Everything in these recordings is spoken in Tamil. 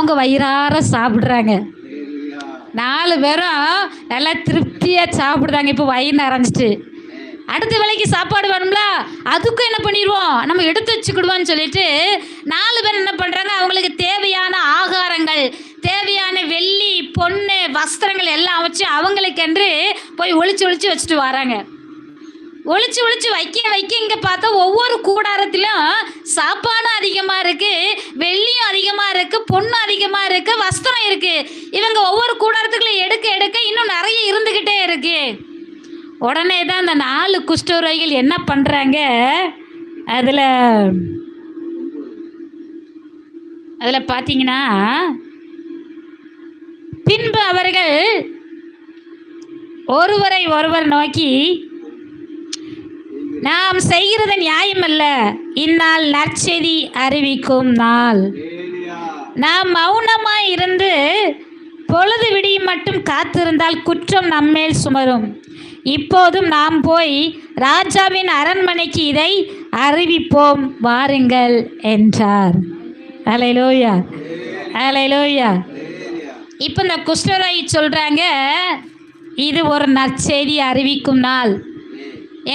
அவங்க வயிறார சாப்பிட்றாங்க. நாலு பேரும் நல்லா திருப்தியாக சாப்பிடுறாங்க. இப்போ வயிறு நிறைஞ்சிட்டு அடுத்த வேலைக்கு சாப்பாடு வேணும்ல? அதுக்கும் என்ன பண்ணிடுவோம்? நம்ம எடுத்து வச்சுக்கிடுவோம்னு சொல்லிட்டு நாலு பேர் என்ன பண்ணுறாங்க அவங்களுக்கு தேவையான ஆகாரங்கள் தேவையான வெள்ளி பொண்ணு வஸ்திரங்கள் எல்லாம் வச்சு அவங்களுக்கென்று போய் ஒளிச்சு ஒழிச்சு வச்சுட்டு வராங்க. ஒளிச்சு ஒழிச்சு வைக்க வைக்க இங்கே பார்த்தா ஒவ்வொரு கூடாரத்திலும் சாப்பாடும் அதிகமாக இருக்குது வெள்ளியும் அதிகமாக இருக்குது பொண்ணும் இருக்கு வஸ்திரம் இருக்கு. இவங்க ஒவ்வொரு கூடாரத்துக்குள்ள எடுக்க எடுக்க இன்னும் நிறைய இருந்துக்கிட்டே இருக்கு. உடனே தான் அந்த நாலு குஷ்டரோகிகள் என்ன பண்ணுறாங்க அதில் அதில் பார்த்தீங்கன்னா பின்பு அவர்கள் ஒருவரை ஒருவர் நோக்கி நாம் செய்கிறது நியாயமல்ல. இந்நாள் நற்செய்தி அறிவிக்கும் நாள். நாம் மௌனமாய் இருந்து பொழுது விடியும் மட்டும் காத்திருந்தால் குற்றம் நம்மேல் சுமரும். இப்போதும் நாம் போய் ராஜாவின் அரண்மனைக்கு இதை அறிவிப்போம் வாருங்கள் என்றார். அலையிலோயா அலையிலோயா. இப்போ இந்த குஷ்டரோகி சொல்கிறாங்க இது ஒரு நற்செய்தி அறிவிக்கும் நாள்.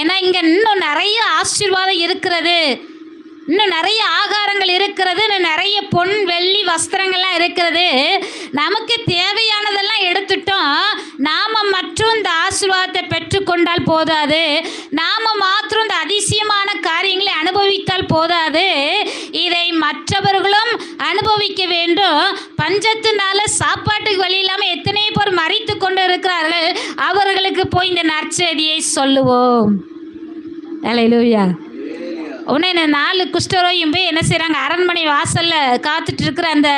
ஏன்னா இங்கே இன்னும் நிறைய ஆசீர்வாதம் இருக்கிறது. இன்னும் நிறைய ஆகாரங்கள் இருக்கிறது இன்னும் நிறைய பொன் வெள்ளி வஸ்திரங்கள்லாம் இருக்கிறது. நமக்கு தேவையானதெல்லாம் எடுத்துட்டோம். நாம் மற்றும் இந்த ஆசீர்வாதத்தை பெற்றுக்கொண்டால் போதாது. நாம் மாத்திரம் இந்த அதிசயமான காரியங்களை அனுபவித்தால் போதாது. இதை மற்றவர்களும் அனுபவிக்க வேண்டும். பஞ்சத்தினால சாப்பாட்டுக்கு வழி இல்லாமல் எத்தனை பேர் மறைத்து கொண்டு இருக்கிறார்கள்? அவர்களுக்கு போய் இந்த நற்செய்தியை சொல்லுவோம். அலையிலூயா. உடனே இந்த நாலு குஷ்டரோயும் போய் என்ன செய்கிறாங்க அரண்மனை வாசலில் காத்துட்டு இருக்கிற அந்த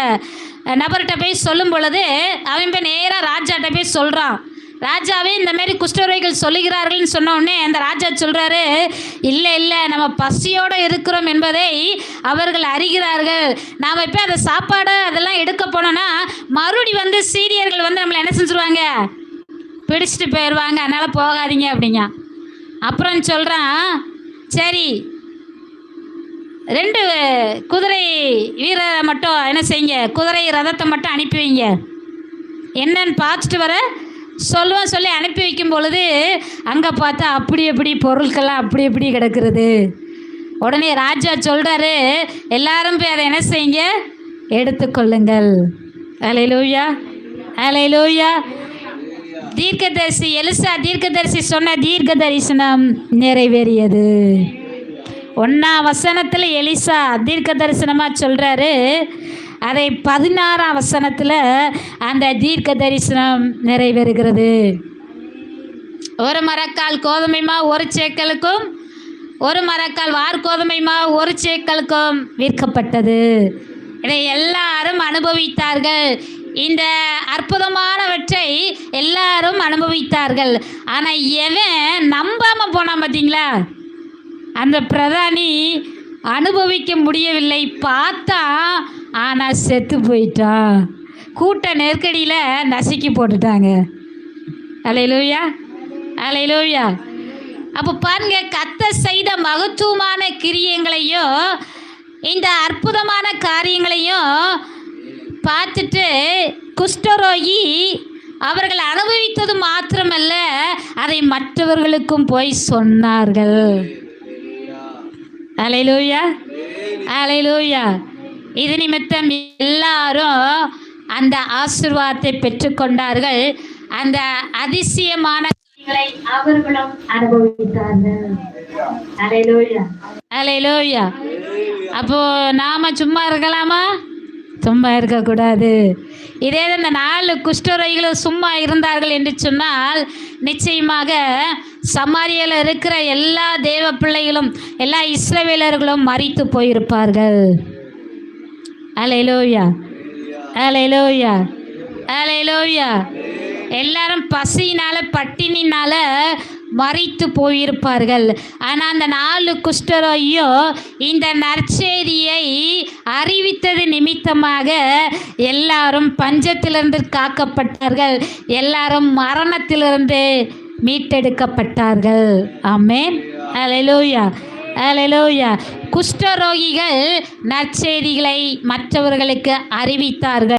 நபர்கிட்ட போய் சொல்லும் பொழுது அவன் போய் நேராக ராஜாட்ட போய் சொல்கிறான் ராஜாவே இந்த மாதிரி குஷ்டரோகிகள் சொல்லுகிறார்கள்னு சொன்ன உடனே அந்த ராஜா சொல்கிறாரு இல்லை இல்லை நம்ம பசியோடு இருக்கிறோம் என்பதை அவர்கள் அறிகிறார்கள். நாம் இப்போ அந்த சாப்பாடு அதெல்லாம் எடுக்க போனோன்னா மறுபடி வந்து சீரியர்கள் வந்து நம்மளை என்ன செஞ்சுருவாங்க? பிடிச்சிட்டு போயிடுவாங்க அதனால் போகாதீங்க அப்படிங்க அப்புறம் சொல்கிறான் சரி ரெண்டு குதிரை வீரரை மட்டும் என்ன செய்யுங்க? குதிரை ரதத்தை மட்டும் அனுப்பி வைங்க. என்னன்னு பார்த்துட்டு வர சொல்லுவேன் சொல்லி அனுப்பி வைக்கும் பொழுது அங்கே பார்த்தா அப்படி எப்படி பொருட்கள்லாம் அப்படி எப்படி கிடக்கிறது. உடனே ராஜா சொல்கிறாரு எல்லாரும் போய் அதை என்ன செய்யுங்க? எடுத்துக்கொள்ளுங்கள் அலையிலூயா. அலையிலூயா. தீர்க்கதரிசி எலிசா தீர்க்கதரிசி சொன்ன தீர்க்க தரிசனம் நிறைவேறியது. ஒன்றா வசனத்தில் எலிசா தீர்க்க தரிசனமாக சொல்கிறாரு அதை பதினாறாம் வசனத்தில் அந்த தீர்க்க தரிசனம் நிறைவேறுகிறது. ஒரு மரக்கால் கோதுமைமா ஒரு சேக்கலுக்கும் ஒரு மரக்கால் வார்கோதுமைமா ஒரு சேக்கலுக்கும் விற்கப்பட்டது. இதை எல்லாரும் அனுபவித்தார்கள். இந்த அற்புதமானவற்றை எல்லாரும் அனுபவித்தார்கள். ஆனால் எவன் நம்பாமல் போனான் பார்த்தீங்களா அந்த பிரதானி அனுபவிக்க முடியவில்லை. பார்த்தா ஆனால் செத்து போயிட்டான் கூட்ட நெருக்கடியில் நசுக்கி போட்டுட்டாங்க. அலையிலூயா? அலையிலூயா? அப்போ பாருங்க கத்த செய்த மகத்துவமான கிரியங்களையும் இந்த அற்புதமான காரியங்களையும் பார்த்துட்டு குஷ்டரோகி அவர்கள் அனுபவித்தது மாத்திரமல்ல அதை மற்றவர்களுக்கும் போய் சொன்னார்கள். அலையிலூயா. அலையிலூயா. இது நிமித்தம் எல்லாரும் அந்த ஆசிர்வாதத்தை பெற்றுக்கொண்டார்கள். அந்த அதிசயமான அவர்களும் அனுபவித்தார்கள். அலையிலூயா. அலையிலூயா. அப்போ நாம சும்மா இருக்கலாமா? சும்மா இருக்கக்கூடாது. இதே இந்த நாலு குஷ்டரோகிகளும் சும்மா இருந்தார்கள் என்று சொன்னால் நிச்சயமாக சமாரியில் இருக்கிற எல்லா தேவ பிள்ளைகளும் எல்லா இஸ்ரவேலர்களும் மறித்து போயிருப்பார்கள். அலையிலோயா அலையிலோயா அலையிலோயா எல்லாரும் பசியினால பட்டினினால மறித்து போயிருப்பார்கள். ஆனால் அந்த நாலு குஷ்டரோயும் இந்த நற்செய்தியை அறிவித்தது நிமித்தமாக எல்லாரும் பஞ்சத்திலிருந்து காக்கப்பட்டார்கள். எல்லாரும் மரணத்திலிருந்து மீட்டெடுக்கப்பட்டார்கள். ஆமேன். அலலோயா அலலோயா குஷ்டரோகிகள் நற்செய்திகளை மற்றவர்களுக்கு அறிவித்தார்கள்.